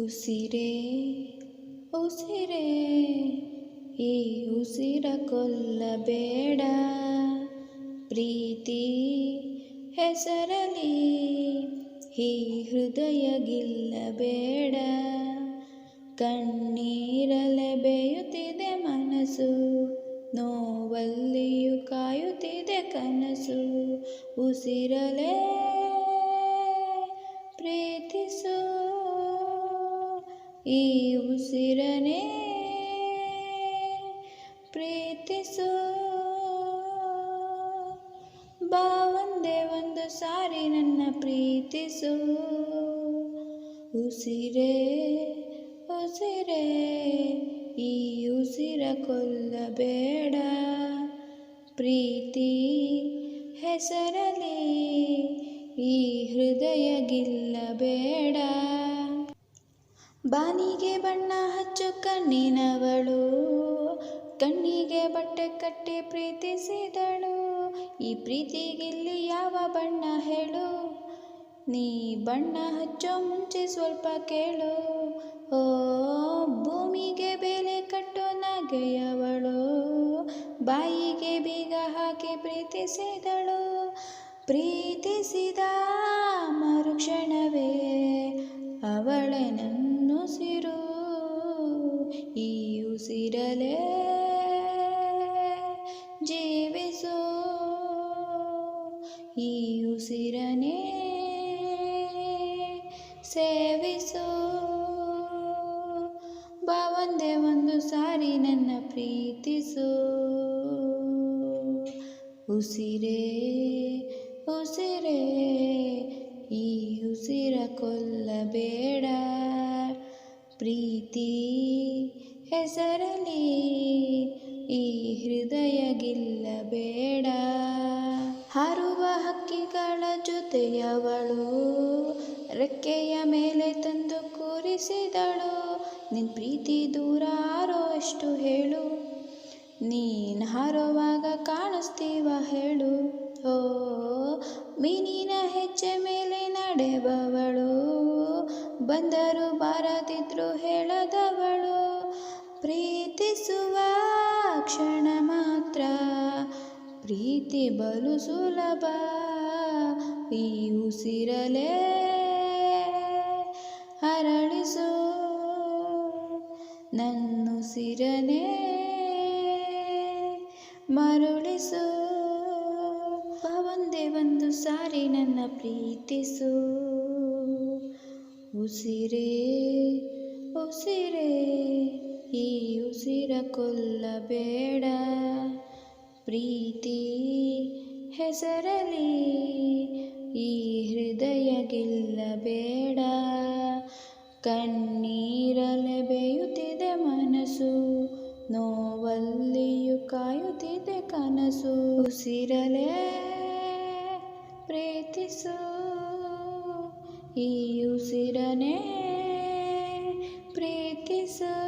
ಉಸಿರೇ ಉಸಿರೇ, ಈ ಉಸಿರ ಕೊಲ್ಲಬೇಡ. ಪ್ರೀತಿ ಹೆಸರಲಿ ಈ ಹೃದಯ ಗಿಲ್ಲಬೇಡ ಕಣ್ಣೀರಲೆ ಬೇಯುತ್ತಿದೆ ಮನಸ್ಸು, ನೋವಲ್ಲಿಯೂ ಕಾಯುತ್ತಿದೆ ಕನಸು. ಉಸಿರಲೇ ಪ್ರೀತಿಸು. ಈ ಉಸಿರನೇ ಪ್ರೀತಿಸು. ಬಾ ಒಂದೇ ಒಂದು ಸಾರಿ ನನ್ನ ಪ್ರೀತಿಸು. ಉಸಿರೇ ಉಸಿರೇ, ಈ ಉಸಿರ ಕೊಲ್ಲಬೇಡ. ಪ್ರೀತಿ ಹೆಸರಲಿ ಈ ಹೃದಯ ಗಿಲ್ಲಬೇಡ ಬಾನಿಗೆ ಬಣ್ಣ ಹಚ್ಚು ಕಣ್ಣಿನವಳು, ಕಣ್ಣಿಗೆ ಬಟ್ಟೆ ಕಟ್ಟಿ ಪ್ರೀತಿಸಿದಳು. ಈ ಪ್ರೀತಿಗಿಲ್ಲಿ ಯಾವ ಬಣ್ಣ ಹೇಳು? ನೀ ಬಣ್ಣ ಹಚ್ಚೋ ಮುಂಚೆ ಸ್ವಲ್ಪ ಕೇಳು. ಓ, ಭೂಮಿಗೆ ಬೆಲೆ ಕಟ್ಟು ನಗೆಯವಳು, ಬಾಯಿಗೆ ಬೀಗ ಹಾಕಿ ಪ್ರೀತಿಸಿದಳು. ಪ್ರೀತಿಸಿದ ಮರುಕ್ಷಣವೇ ಈ ಉಸಿರನೇ ಸೇವಿಸು. ಬಾ ಒಂದೇ ಒಂದು ಸಾರಿ ನನ್ನ ಪ್ರೀತಿಸು. ಉಸಿರೇ ಉಸಿರೇ ಈ ಉಸಿರ ಕೊಲ್ಲಬೇಡ. ಪ್ರೀತಿ ಹೆಸರಲಿ ಈ ಹೃದಯ ಗಿಲ್ಲಬೇಡ ಹಾರುವ ಹಕ್ಕಿಗಳ ಜೊತೆಯವಳು ರೆಕ್ಕೆಯ ಮೇಲೆ ತಂದು ಕೂರಿಸಿದಳು. ನಿನ್ ಪ್ರೀತಿ ದೂರ ಆರೋ ಎಷ್ಟು ಹೇಳು. ನೀನು ಹಾರುವಾಗ ಕಾಣಿಸ್ತೀವ ಹೇಳು. ಓ, ಮೀನಿನ ಹೆಜ್ಜೆ ಮೇಲೆ ನಡೆವವಳು. ಬಂದರು ಬಾರದಿದ್ರು ಹೇಳದವಳು. ಪ್ರೀತಿಸುವ ಕ್ಷಣ ಮಾತ್ರ ಪ್ರೀತಿ ಬಲು ಸುಲಭ, ಈ ಉಸಿರಲೇ ಅರಳಿಸು ನನ್ನುಸಿರನೇ ಮರುಳಿಸು. ಒಂದೇ ಒಂದು ಸಾರಿ ನನ್ನ ಪ್ರೀತಿಸು. ಉಸಿರೇ ಉಸಿರೇ, ಈ ಉಸಿರ ಕೊಲ್ಲಬೇಡ. ಪ್ರೀತಿ ಹೆಸರಲಿ ಈ ಹೃದಯ ಗಿಲ್ಲಬೇಡ ಕಣ್ಣೀರಲೆ ಬೆಯುತ್ತಿದೆ ಮನಸ್ಸು, ನೋವಲ್ಲಿಯೂ ಕಾಯುತ್ತಿದೆ ಕನಸು. ಉಸಿರಲೇ ಪ್ರೀತಿಸು, ಈ ಉಸಿರನೇ ಪ್ರೀತಿಸು.